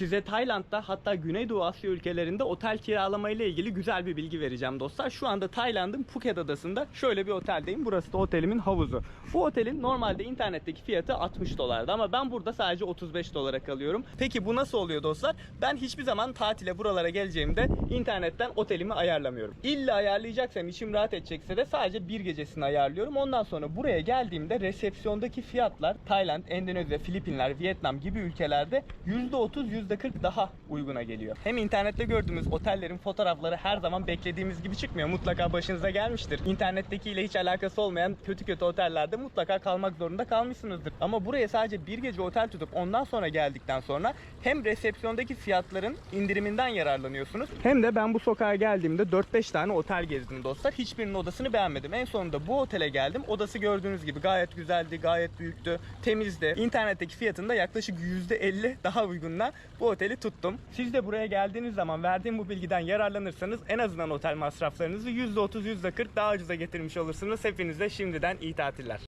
size Tayland'da hatta Güneydoğu Asya ülkelerinde otel kiralama ile ilgili güzel bir bilgi vereceğim dostlar. Şu anda Tayland'ın Phuket adasında şöyle bir oteldeyim. Burası da otelimin havuzu. Bu otelin normalde internetteki fiyatı 60 dolardı ama ben burada sadece 35 dolara kalıyorum. Peki bu nasıl oluyor dostlar? Ben hiçbir zaman tatile buralara geleceğimde internetten otelimi ayarlamıyorum. İlla ayarlayacaksam içim rahat edecekse de sadece bir gecesini ayarlıyorum. Ondan sonra buraya geldiğimde resepsiyondaki fiyatlar Tayland, Endonezya, Filipinler, Vietnam gibi ülkelerde %30, %40 daha uyguna geliyor. Hem internette gördüğümüz otellerin fotoğrafları her zaman beklediğimiz gibi çıkmıyor. Mutlaka başınıza gelmiştir. İnternettekiyle hiç alakası olmayan kötü kötü otellerde mutlaka kalmak zorunda kalmışsınızdır. Ama buraya sadece bir gece otel tutup ondan sonra geldikten sonra hem resepsiyondaki fiyatların indiriminden yararlanıyorsunuz hem de ben bu sokağa geldiğimde 4-5 tane otel gezdim dostlar. Hiçbirinin odasını beğenmedim. En sonunda bu otele geldim. Odası gördüğünüz gibi gayet güzeldi, gayet büyüktü, temizdi. İnternetteki fiyatında yaklaşık %50 daha uygunla bu oteli tuttum. Siz de buraya geldiğiniz zaman verdiğim bu bilgiden yararlanırsanız en azından otel masraflarınızı %30, %40 daha ucuza getirmiş olursunuz. Hepinize şimdiden iyi tatiller.